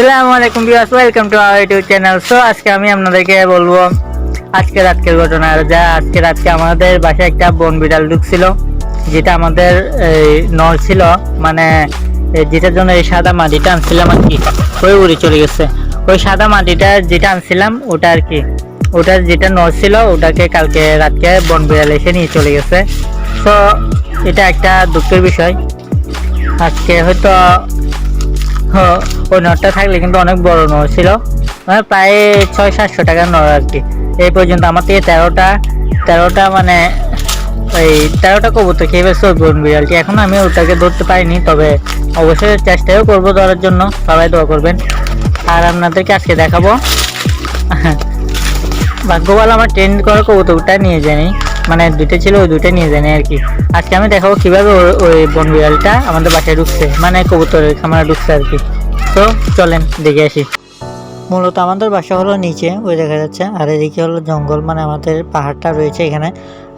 আসসালামু আলাইকুম viewers welcome to our YouTube channel. So আজকে আমি আপনাদেরকে বলব আজকে রাতকের ঘটনা। যা আজকে রাতকে আমাদের বাসায় একটা বন বিড়াল ঢুকছিল যেটা আমাদের নল ছিল মানে যেটার জন্য এই সাদা মাটিটা আনছিলাম আর কি ওই উড়ে চলে গেছে। ওই সাদা মাটিটা যেটা আনছিলাম ওটা আর কি ওটা যেটা নল ছিল ওটাকে কালকে রাতকে বন বিড়াল এসে নিয়ে চলে গেছে। তো এটা একটা দুঃখের বিষয়। আজকে হয়তো হ্যাঁ, ওই নটটা থাকলে কিন্তু অনেক বড় নট ছিল। মানে প্রায় ছয় সাতশো টাকার নট আর কি। এই পর্যন্ত আমার থেকে তেরোটা তেরোটা মানে এই তেরোটা কবুতর খেয়ে ফেলছে ওই বন বিড়ালটি এখন আমি ওটাকে ধরতে পারিনি, তবে অবশ্যই চেষ্টাও করব ধরার জন্য। সবাই দোয়া করবেন। আর আপনাদেরকে আজকে দেখাবো। ভাগ্যবাল আমার ট্রেন্ড করা কবুতরটা নিয়ে যায়নি। মানে দুইটা ছিল, ওই দুইটা নিয়ে যায়নি আর কি। আজকে আমি দেখাবো কীভাবে ওই- ওই বন বিড়ালটা আমাদের বাসায় ঢুকছে। মানে কবুতরের খামারে ঢুকছে আর কি। তো চলেন দেখে আসি। মূলত আমাদের বাসা হলো নিচে ওই দেখা যাচ্ছে। আর এদিকে হলো জঙ্গল মানে আমাদের পাহাড়টা রয়েছে এখানে।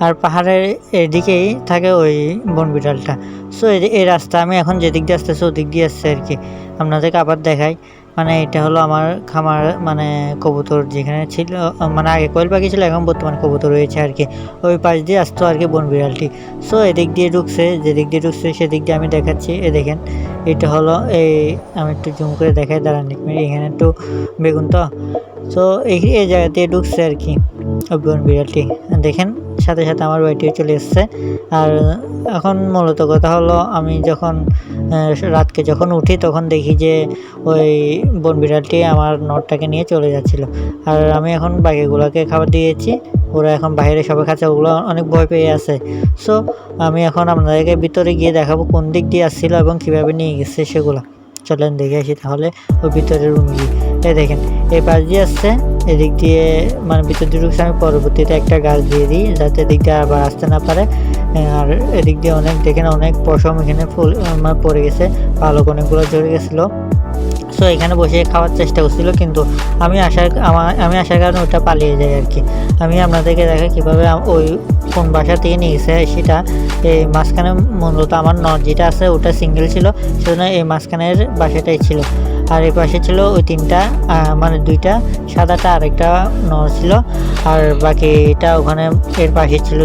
আর পাহাড়ের এদিকেই থাকে ওই বন বিড়ালটা সো এই রাস্তা আমি এখন যেদিক দিয়ে আসতেছি ওদিক দিয়ে আসছে আর কি। আপনাদেরকে আবার দেখাই। মানে এটা হলো আমার খামার মানে কবুতর যেখানে ছিল মানে আগে কোয়েল পাখি ছিল, এখন বর্তমানে কবুতর রয়েছে আর কি। ওই পাশ দিয়ে আসতো আর কি বন বিড়ালটি। সো এদিক দিয়ে ঢুকছে, যেদিক দিয়ে ঢুকছে সেদিক দিয়ে আমি দেখাচ্ছি। এ দেখেন, এটা হলো এই, আমি একটু জুম করে দেখাই, দাঁড়ান এক মিনিট, এখানে একটু বেগুন তো। সো এই এই জায়গা দিয়ে ঢুকছে আর কি ওই বন বিড়ালটি। দেখেন, সাথে সাথে আমার বাড়িটিও চলে এসছে। আর এখন মূলত কথা হলো, আমি যখন রাতকে যখন উঠি তখন দেখি যে ওই বন বিড়ালটি আমার নটটাকে নিয়ে চলে যাচ্ছিল। আর আমি এখন বাকিগুলোকে খাবার দিয়েছি। ওরা এখন বাইরে সবাই খাচ্ছে, ওগুলো অনেক ভয় পেয়ে আছে। সো আমি এখন আপনাদেরকে ভিতরে গিয়ে দেখাবো কোন দিক দিয়ে আসছিল এবং কীভাবে নিয়ে গেছে সেগুলো। চলেন দেখে আসি তাহলে ওই ভিতরে রুম গিয়ে। এই দেখেন এই পাশ দিয়ে আসছে, এদিক দিয়ে মানে ভিতর দিয়ে ঢুকছে, আমি পরবর্তীতে একটা গাছ দিয়ে দিই যাতে এদিক দিয়ে আবার আসতে না পারে। আর এদিক দিয়ে অনেক, দেখেন অনেক পশম এখানে ফুল পড়ে গেছে। পালক অনেকগুলো ঝরে গেছিল। সো এখানে বসে খাওয়ার চেষ্টা করছিল, কিন্তু আমি আসার, আমার, আমি আসার কারণে ওটা পালিয়ে যায় আর কি। আমি আপনাদেরকে দেখাই কীভাবে ওই কোন বাসা থেকে নিয়ে গেছে, সেটা এই মাঝখানে মূলত আমার নট যেটা আছে, ওটা সিঙ্গেল ছিল, সেজন্য এই মাঝখানের বাসাটাই ছিল। আর এই পাশে ছিল ওই তিনটা মানে দুইটা, সাদাটা আরেকটা নর ছিল, আর বাকিটা ওখানে, এর পাশে ছিল